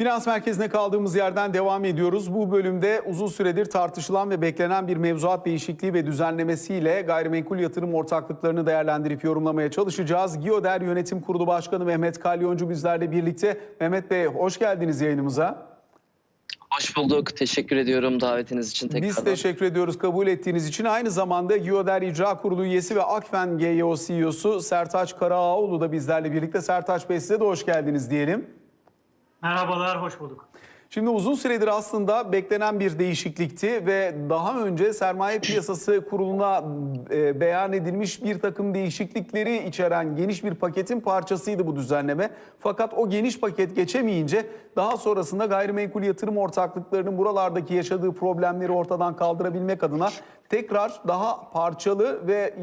Finans merkezine kaldığımız yerden devam ediyoruz. Bu bölümde uzun süredir tartışılan ve beklenen bir mevzuat değişikliği ve düzenlemesiyle gayrimenkul yatırım ortaklıklarını değerlendirip yorumlamaya çalışacağız. Giyoder Yönetim Kurulu Başkanı Mehmet Kalyoncu bizlerle birlikte. Mehmet Bey hoş geldiniz yayınımıza. Hoş bulduk. Teşekkür ediyorum davetiniz için tekrardan. Biz teşekkür ediyoruz kabul ettiğiniz için. Aynı zamanda Giyoder İcra Kurulu üyesi ve Akfen GYO CEO'su Sertaç Karaağoğlu da bizlerle birlikte. Sertaç Bey size de hoş geldiniz diyelim. Merhabalar, hoş bulduk. Şimdi uzun süredir aslında beklenen bir değişiklikti ve daha önce sermaye piyasası kuruluna e, beyan edilmiş bir takım değişiklikleri içeren geniş bir paketin parçasıydı bu düzenleme. Fakat o geniş paket geçemeyince daha sonrasında gayrimenkul yatırım ortaklıklarının buralardaki yaşadığı problemleri ortadan kaldırabilmek adına tekrar daha parçalı ve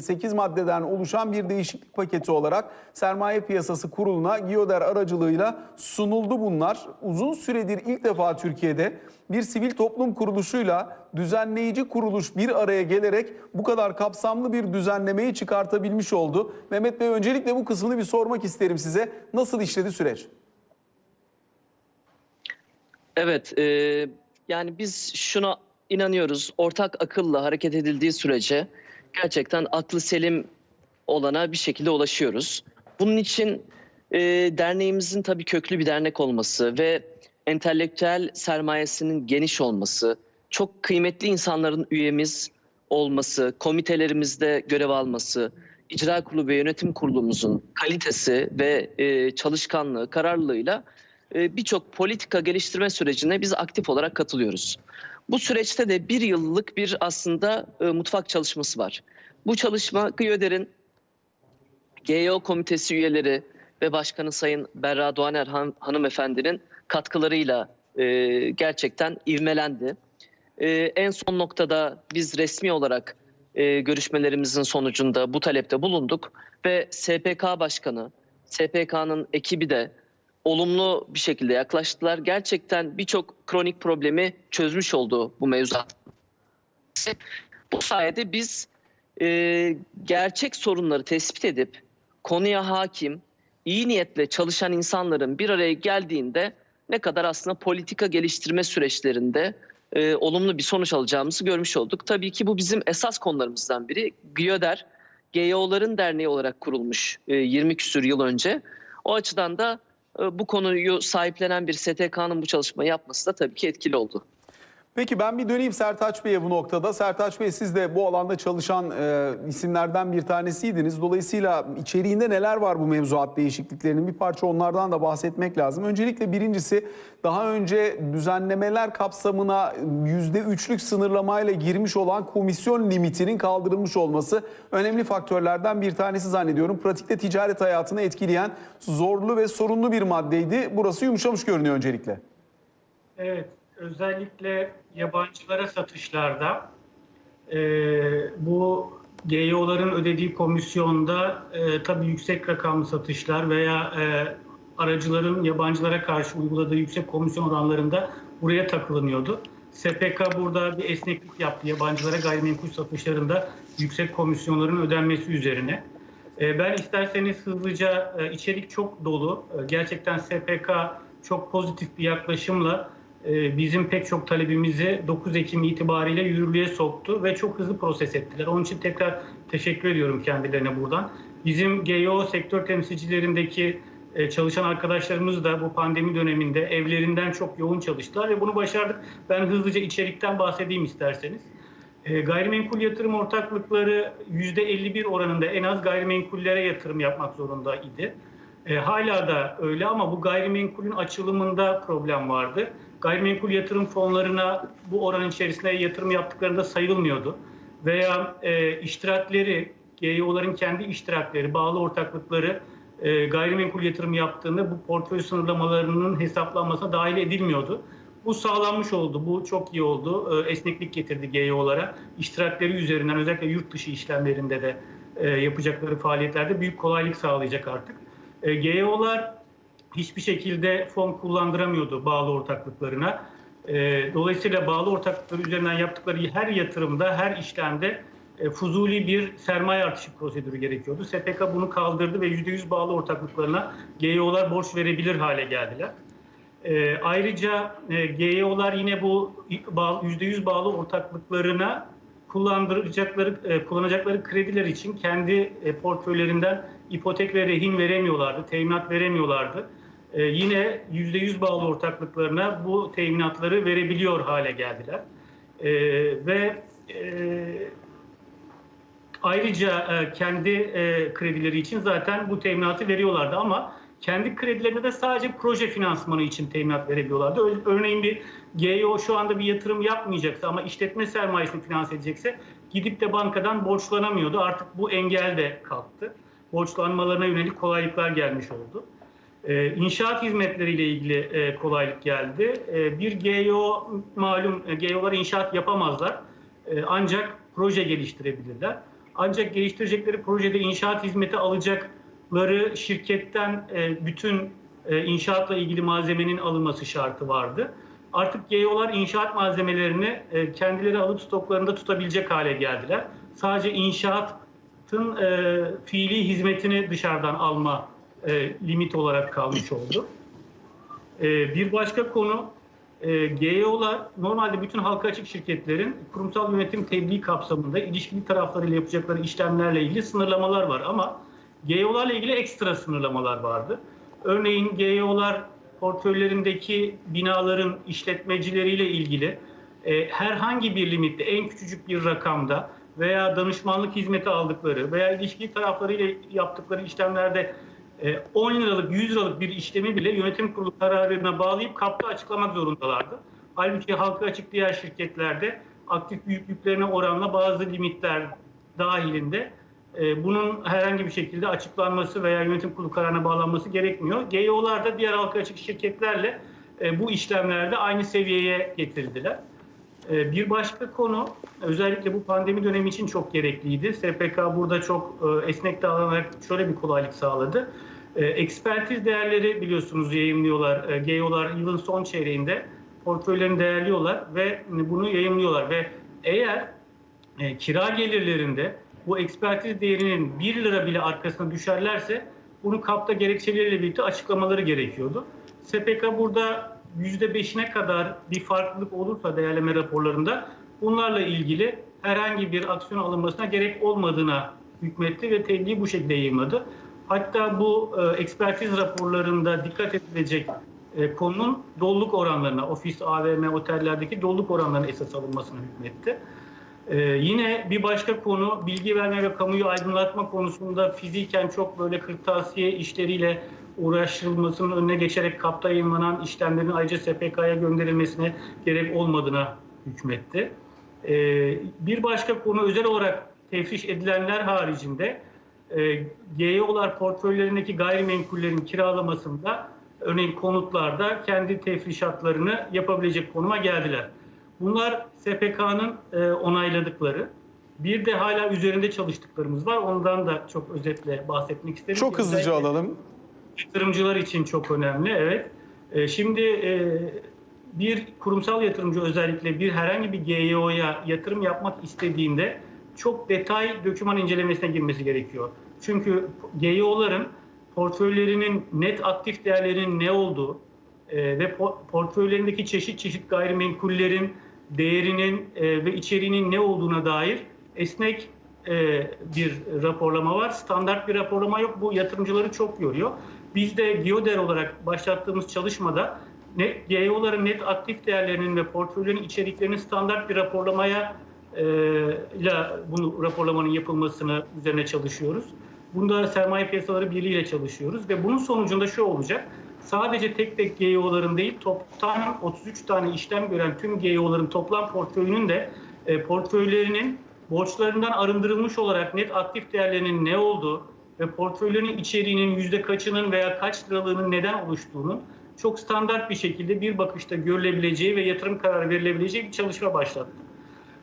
8 maddeden oluşan bir değişiklik paketi olarak sermaye piyasası kuruluna Giyoder aracılığıyla sunuldu bunlar. Uzun süredir ilk defa Türkiye'de bir sivil toplum kuruluşuyla düzenleyici kuruluş bir araya gelerek bu kadar kapsamlı bir düzenlemeyi çıkartabilmiş oldu. Mehmet Bey öncelikle bu kısmını bir sormak isterim size. Nasıl işledi süreç? Evet, e, yani biz şuna inanıyoruz. Ortak akılla hareket edildiği sürece gerçekten aklı selim olana bir şekilde ulaşıyoruz. Bunun için e, derneğimizin tabii köklü bir dernek olması ve entelektüel sermayesinin geniş olması, çok kıymetli insanların üyemiz olması, komitelerimizde görev alması, icra kurulu ve yönetim kurulumuzun kalitesi ve e, çalışkanlığı, kararlılığıyla e, birçok politika geliştirme sürecine biz aktif olarak katılıyoruz. Bu süreçte de bir yıllık bir aslında e, mutfak çalışması var. Bu çalışma GİÖDER'in GEO komitesi üyeleri ve başkanı Sayın Berra Doğaner han, hanımefendinin katkılarıyla e, gerçekten ivmelendi. E, en son noktada biz resmi olarak e, görüşmelerimizin sonucunda bu talepte bulunduk ve SPK Başkanı, SPK'nın ekibi de olumlu bir şekilde yaklaştılar. Gerçekten birçok kronik problemi çözmüş oldu bu mevzuat. Bu sayede biz e, gerçek sorunları tespit edip konuya hakim, iyi niyetle çalışan insanların bir araya geldiğinde ne kadar aslında politika geliştirme süreçlerinde e, olumlu bir sonuç alacağımızı görmüş olduk. Tabii ki bu bizim esas konularımızdan biri. GİODER, GYO'ların derneği olarak kurulmuş e, 20 küsür yıl önce. O açıdan da e, bu konuyu sahiplenen bir STK'nın bu çalışmayı yapması da tabii ki etkili oldu. Peki ben bir döneyim Sertaç Bey'e bu noktada. Sertaç Bey siz de bu alanda çalışan e, isimlerden bir tanesiydiniz. Dolayısıyla içeriğinde neler var bu mevzuat değişikliklerinin bir parça onlardan da bahsetmek lazım. Öncelikle birincisi daha önce düzenlemeler kapsamına %3'lük sınırlamayla girmiş olan komisyon limitinin kaldırılmış olması önemli faktörlerden bir tanesi zannediyorum. Pratikte ticaret hayatını etkileyen zorlu ve sorunlu bir maddeydi. Burası yumuşamış görünüyor öncelikle. Evet, özellikle yabancılara satışlarda e, bu GYO'ların ödediği komisyonda e, tabii yüksek rakamlı satışlar veya e, aracıların yabancılara karşı uyguladığı yüksek komisyon oranlarında buraya takılınıyordu. SPK burada bir esneklik yaptı yabancılara gayrimenkul satışlarında yüksek komisyonların ödenmesi üzerine. E, Ben isterseniz hızlıca e, içerik çok dolu. E, Gerçekten SPK çok pozitif bir yaklaşımla e, bizim pek çok talebimizi 9 Ekim itibariyle yürürlüğe soktu ve çok hızlı proses ettiler. Onun için tekrar teşekkür ediyorum kendilerine buradan. Bizim GYO sektör temsilcilerindeki e, çalışan arkadaşlarımız da bu pandemi döneminde evlerinden çok yoğun çalıştılar ve bunu başardık. Ben hızlıca içerikten bahsedeyim isterseniz. E, gayrimenkul yatırım ortaklıkları %51 oranında en az gayrimenkullere yatırım yapmak zorunda idi. E, hala da öyle ama bu gayrimenkulün açılımında problem vardı. Gayrimenkul yatırım fonlarına bu oran içerisinde yatırım yaptıklarında sayılmıyordu. Veya e, iştirakleri, GYO'ların kendi iştirakleri, bağlı ortaklıkları e, gayrimenkul yatırım yaptığında bu portföy sınırlamalarının hesaplanmasına dahil edilmiyordu. Bu sağlanmış oldu. Bu çok iyi oldu. E, esneklik getirdi GYO'lara. İştirakleri üzerinden özellikle yurt dışı işlemlerinde de e, yapacakları faaliyetlerde büyük kolaylık sağlayacak artık. E, GYO'lar hiçbir şekilde fon kullandıramıyordu bağlı ortaklıklarına. E, dolayısıyla bağlı ortaklıkları üzerinden yaptıkları her yatırımda, her işlemde e, fuzuli bir sermaye artışı prosedürü gerekiyordu. SPK bunu kaldırdı ve %100 bağlı ortaklıklarına GYO'lar borç verebilir hale geldiler. E, ayrıca e, GEO'lar yine bu bağ- %100 bağlı ortaklıklarına kullandıracakları, e, kullanacakları krediler için kendi e, portföylerinden ipotek ve rehin veremiyorlardı, teminat veremiyorlardı. E, yine %100 bağlı ortaklıklarına bu teminatları verebiliyor hale geldiler. E, ve e, ayrıca e, kendi e, kredileri için zaten bu teminatı veriyorlardı ama kendi kredilerine de sadece proje finansmanı için teminat verebiliyorlardı. Örneğin bir GEO şu anda bir yatırım yapmayacaksa ama işletme sermayesini finanse edecekse gidip de bankadan borçlanamıyordu. Artık bu engel de kalktı. Borçlanmalarına yönelik kolaylıklar gelmiş oldu. Ee, inşaat hizmetleriyle ilgili e, kolaylık geldi. Ee, bir GEO malum e, GEO'lar inşaat yapamazlar. Ee, ancak proje geliştirebilirler. Ancak geliştirecekleri projede inşaat hizmeti alacakları şirketten e, bütün e, inşaatla ilgili malzemenin alınması şartı vardı. Artık GEO'lar inşaat malzemelerini e, kendileri alıp stoklarında tutabilecek hale geldiler. Sadece inşaatın fiili hizmetini dışarıdan alma limit olarak kalmış oldu. Bir başka konu GEO'lar normalde bütün halka açık şirketlerin kurumsal yönetim tebliğ kapsamında ilişkili taraflarıyla yapacakları işlemlerle ilgili sınırlamalar var ama GEO'larla ilgili ekstra sınırlamalar vardı. Örneğin GEO'lar portföylerindeki binaların işletmecileriyle ilgili e, herhangi bir limitte en küçücük bir rakamda veya danışmanlık hizmeti aldıkları veya ilişkili taraflarıyla yaptıkları işlemlerde e, 10 liralık 100 liralık bir işlemi bile yönetim kurulu kararına bağlayıp kapta açıklamak zorundalardı. Halbuki halka açık diğer şirketlerde aktif büyüklüklerine oranla bazı limitler dahilinde e, bunun herhangi bir şekilde açıklanması veya yönetim kurulu kararına bağlanması gerekmiyor. GEO'lar da diğer halka açık şirketlerle e, bu işlemlerde aynı seviyeye getirdiler. E, Bir başka konu özellikle bu pandemi dönemi için çok gerekliydi. SPK burada çok e, esnek davranarak şöyle bir kolaylık sağladı. Ekspertiz değerleri biliyorsunuz yayınlıyorlar. E, GEO'lar yılın son çeyreğinde portföylerini değerliyorlar ve bunu yayınlıyorlar ve eğer kira gelirlerinde bu ekspertiz değerinin 1 lira bile arkasına düşerlerse bunu kapta gerekçeleriyle birlikte açıklamaları gerekiyordu. SPK burada %5'ine kadar bir farklılık olursa değerleme raporlarında bunlarla ilgili herhangi bir aksiyon alınmasına gerek olmadığına hükmetti ve tebliği bu şekilde yayınladı. Hatta bu e, ekspertiz raporlarında dikkat edilecek e, konunun doluluk oranlarına, ofis, AVM, otellerdeki doluluk oranlarına esas alınmasına hükmetti. Ee, yine bir başka konu bilgi verme ve kamuyu aydınlatma konusunda fiziken çok böyle kırtasiye işleriyle uğraşılmasının önüne geçerek kapta yayınlanan işlemlerin ayrıca SPK'ya gönderilmesine gerek olmadığına hükmetti. Ee, bir başka konu özel olarak tefriş edilenler haricinde e, GEO'lar portföylerindeki gayrimenkullerin kiralamasında örneğin konutlarda kendi tefrişatlarını yapabilecek konuma geldiler. Bunlar SPK'nın e, onayladıkları. Bir de hala üzerinde çalıştıklarımız var. Ondan da çok özetle bahsetmek isterim. Çok hızlıca Özellikle alalım. Yatırımcılar için çok önemli. Evet. E, şimdi e, bir kurumsal yatırımcı özellikle bir herhangi bir GEO'ya yatırım yapmak istediğinde çok detay doküman incelemesine girmesi gerekiyor. Çünkü GEO'ların portföylerinin net aktif değerlerinin ne olduğu e, ve po- portföylerindeki çeşit çeşit gayrimenkullerin değerinin e, ve içeriğinin ne olduğuna dair esnek e, bir raporlama var. Standart bir raporlama yok. Bu yatırımcıları çok yoruyor. Biz de Geoder olarak başlattığımız çalışmada net, GEO'ların net aktif değerlerinin ve portföylerin içeriklerinin standart bir raporlamaya e, ile bunu raporlamanın yapılmasını üzerine çalışıyoruz. Bunda sermaye piyasaları birliği ile çalışıyoruz ve bunun sonucunda şu olacak. Sadece tek tek GEO'ların değil toplam 33 tane işlem gören tüm GEO'ların toplam portföyünün de e, portföylerinin borçlarından arındırılmış olarak net aktif değerlerinin ne olduğu ve portföylerinin içeriğinin yüzde kaçının veya kaç liralığının neden oluştuğunu çok standart bir şekilde bir bakışta görülebileceği ve yatırım kararı verilebileceği bir çalışma başlattık.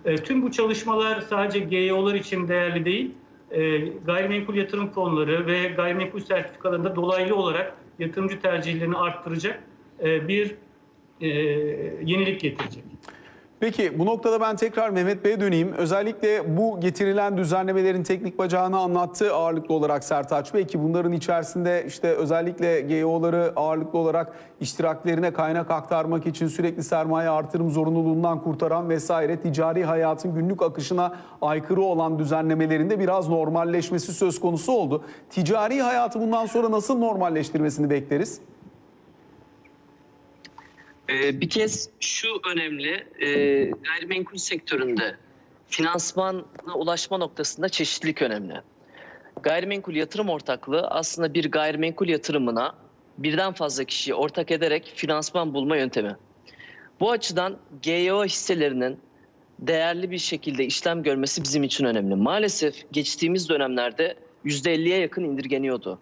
E, tüm bu çalışmalar sadece GEO'lar için değerli değil, e, gayrimenkul yatırım fonları ve gayrimenkul sertifikalarında dolaylı olarak yatırımcı tercihlerini arttıracak e, bir e, yenilik getirecek. Peki bu noktada ben tekrar Mehmet Bey'e döneyim. Özellikle bu getirilen düzenlemelerin teknik bacağını anlattı ağırlıklı olarak Sertaç Bey ki bunların içerisinde işte özellikle GEO'ları ağırlıklı olarak iştiraklerine kaynak aktarmak için sürekli sermaye artırım zorunluluğundan kurtaran vesaire ticari hayatın günlük akışına aykırı olan düzenlemelerinde biraz normalleşmesi söz konusu oldu. Ticari hayatı bundan sonra nasıl normalleştirmesini bekleriz? Ee, bir kez şu önemli, e, gayrimenkul sektöründe finansmana ulaşma noktasında çeşitlilik önemli. Gayrimenkul yatırım ortaklığı aslında bir gayrimenkul yatırımına birden fazla kişiyi ortak ederek finansman bulma yöntemi. Bu açıdan GEO hisselerinin değerli bir şekilde işlem görmesi bizim için önemli. Maalesef geçtiğimiz dönemlerde %50'ye yakın indirgeniyordu.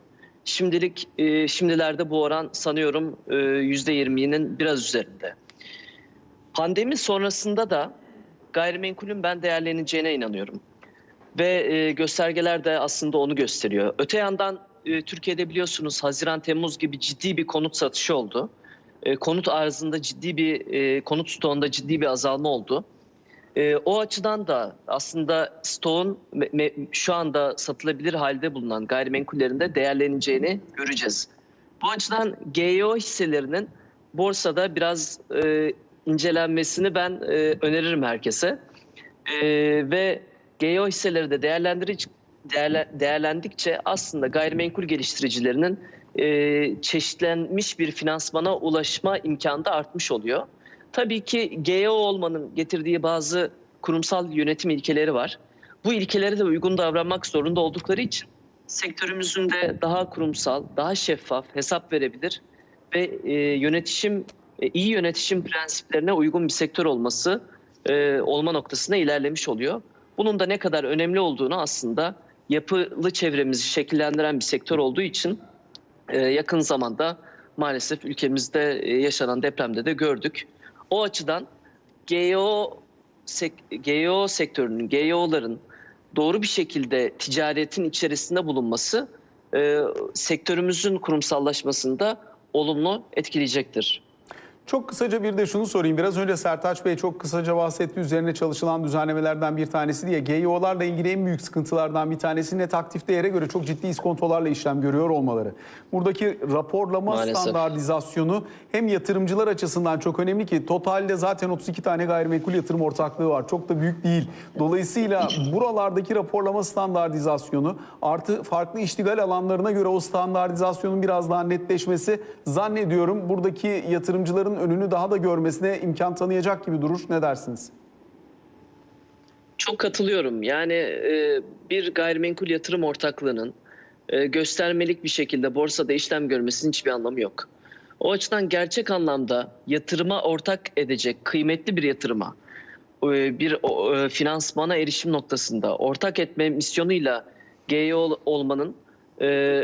Şimdilik e, şimdilerde bu oran sanıyorum e, %20'nin biraz üzerinde. Pandemi sonrasında da gayrimenkulün ben değerleneceğine inanıyorum. Ve e, göstergeler de aslında onu gösteriyor. Öte yandan e, Türkiye'de biliyorsunuz Haziran-Temmuz gibi ciddi bir konut satışı oldu. E, konut arzında ciddi bir, e, konut stoğunda ciddi bir azalma oldu. E, o açıdan da aslında stoğun şu anda satılabilir halde bulunan gayrimenkullerin de değerleneceğini göreceğiz. Bu açıdan GEO hisselerinin borsada biraz e, incelenmesini ben e, öneririm herkese. E, ve GEO hisseleri de değerlendirici değerle- değerlendikçe aslında gayrimenkul geliştiricilerinin e, çeşitlenmiş bir finansmana ulaşma imkanı da artmış oluyor. Tabii ki GEO olmanın getirdiği bazı kurumsal yönetim ilkeleri var. Bu ilkelere de uygun davranmak zorunda oldukları için sektörümüzün de daha kurumsal, daha şeffaf, hesap verebilir ve e, yönetişim e, iyi yönetişim prensiplerine uygun bir sektör olması e, olma noktasına ilerlemiş oluyor. Bunun da ne kadar önemli olduğunu aslında yapılı çevremizi şekillendiren bir sektör olduğu için e, yakın zamanda maalesef ülkemizde e, yaşanan depremde de gördük. O açıdan GEO sek- GEO sektörünün, GEO'ların doğru bir şekilde ticaretin içerisinde bulunması e, sektörümüzün kurumsallaşmasında olumlu etkileyecektir. Çok kısaca bir de şunu sorayım. Biraz önce Sertaç Bey çok kısaca bahsetti. Üzerine çalışılan düzenlemelerden bir tanesi diye. GEO'larla ilgili en büyük sıkıntılardan bir tanesi net aktif değere göre çok ciddi iskontolarla işlem görüyor olmaları. Buradaki raporlama Maalesef. standartizasyonu hem yatırımcılar açısından çok önemli ki totalde zaten 32 tane gayrimenkul yatırım ortaklığı var. Çok da büyük değil. Dolayısıyla buralardaki raporlama standartizasyonu artı farklı iştigal alanlarına göre o standartizasyonun biraz daha netleşmesi zannediyorum buradaki yatırımcıların önünü daha da görmesine imkan tanıyacak gibi durur. Ne dersiniz? Çok katılıyorum. Yani e, bir gayrimenkul yatırım ortaklığının e, göstermelik bir şekilde borsada işlem görmesinin hiçbir anlamı yok. O açıdan gerçek anlamda yatırıma ortak edecek kıymetli bir yatırıma, e, bir finansmana erişim noktasında ortak etme misyonuyla GEO olmanın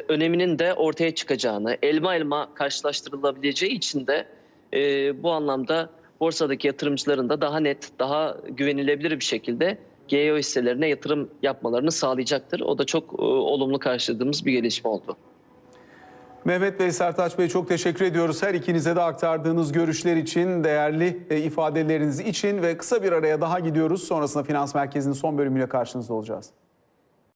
öneminin de ortaya çıkacağını, elma elma karşılaştırılabileceği için de e, bu anlamda borsadaki yatırımcıların da daha net, daha güvenilebilir bir şekilde GEO hisselerine yatırım yapmalarını sağlayacaktır. O da çok e, olumlu karşıladığımız bir gelişme oldu. Mehmet Bey, Sertaç Bey çok teşekkür ediyoruz. Her ikinize de aktardığınız görüşler için, değerli e, ifadeleriniz için ve kısa bir araya daha gidiyoruz. Sonrasında Finans Merkezi'nin son bölümüyle karşınızda olacağız.